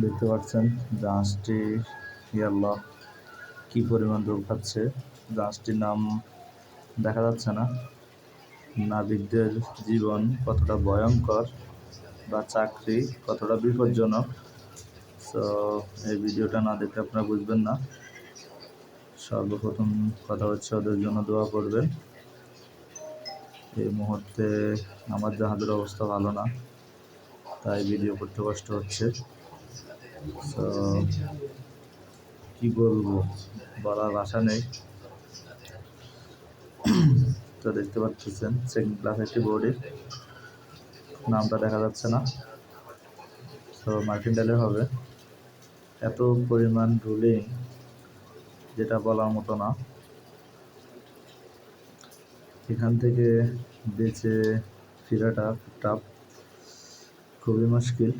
দেখতে পাচ্ছেন, জাহাজটি ইয়াল্লাহ কি পরিমাণ ডুব খাচ্ছে। জাহাজটির নাম দেখা যাচ্ছে না। নাবিকদের জীবন কতটা ভয়ঙ্কর বা চাকরি কতটা বিপজ্জনক। তো এই ভিডিওটা না দেখে আপনারা বুঝবেন না। সর্বপ্রথম কথা হচ্ছে, ওদের জন্য দোয়া করবেন। এই মুহূর্তে আমার জাহাজের অবস্থা ভালো না, তাই ভিডিও করতে কষ্ট হচ্ছে। কি বলব? বলার ভাষা নেই। তো দেখতে পাচ্ছেন সেকেন্ড ক্লাস একটি বোর্ডে নামটা দেখা যাচ্ছে না। তো মার্কিন ডালে হবে। এত পরিমাণ রুলিং যেটা বলার মতো না। এখান থেকে বেঁচে ফেরাটা টাফ খুবই মুশকিল।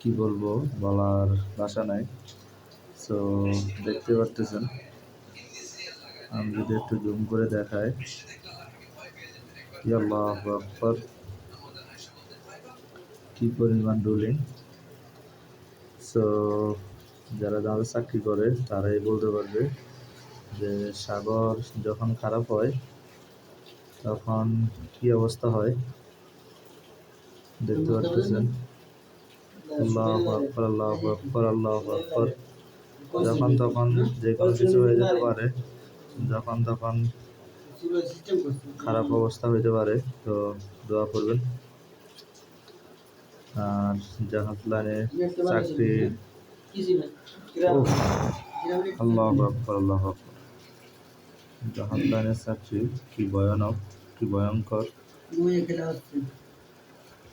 কি বলব? বলার ভাষা নাই। সো দেখতে পারতেছেন। আমি যদি একটু জুম করে দেখাই। কি পরিমাণ রুলিং সো যারা যারা চাকরি করে, তারাই বলতে পারবে যে সাগর যখন খারাপ হয়, তখন কি অবস্থা হয়? দেখতে পাচ্ছেন আল্লাহ আকবর আল্লাহ আকবর। আল্লাহ আকবর যখন তখন যে কোনো কিছু হয়ে যেতে পারে যখন তখন খারাপ অবস্থা হইতে পারে তো দোয়া করবেন আর জাহাজ লাইনে চাকরি আল্লাহ আকবর আল্লাহ আকবর জাহাজ লাইনের চাকরি কি ভয়ানক? কি ভয়ঙ্কর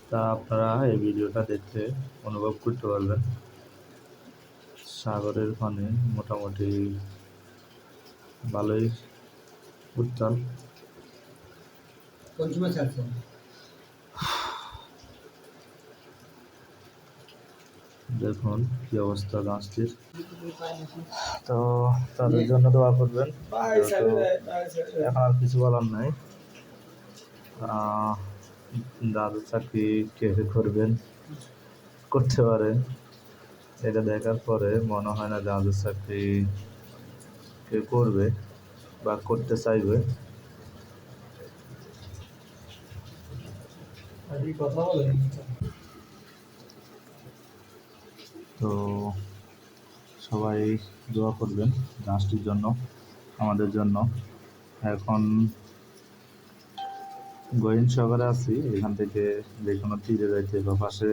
তা আপনারা এই ভিডিওটা দেখতে অনুভব করতে পারবেন। সাগরের পানি মোটামুটি ভালোই উত্তাল। দেখুন কি অবস্থা গাছটির। তো তাদের জন্য দোয়া করবেন। এখন আর কিছু বলার নাই। আহ, দাদু চাকরি কে করবেন করতে পারে এটা দেখার পরে মনে হয় না দাদু চাকরি কে করবে বা করতে চাইবে। তো সবাই দোয়া করবেন গাছটির জন্য আমাদের জন্য। এখন গোয়েন সহকারে আছি। এখান থেকে যে কোনো তীরে যাইতে বা পাশে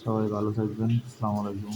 সবাই ভালো থাকবেন। আসসালামু আলাইকুম।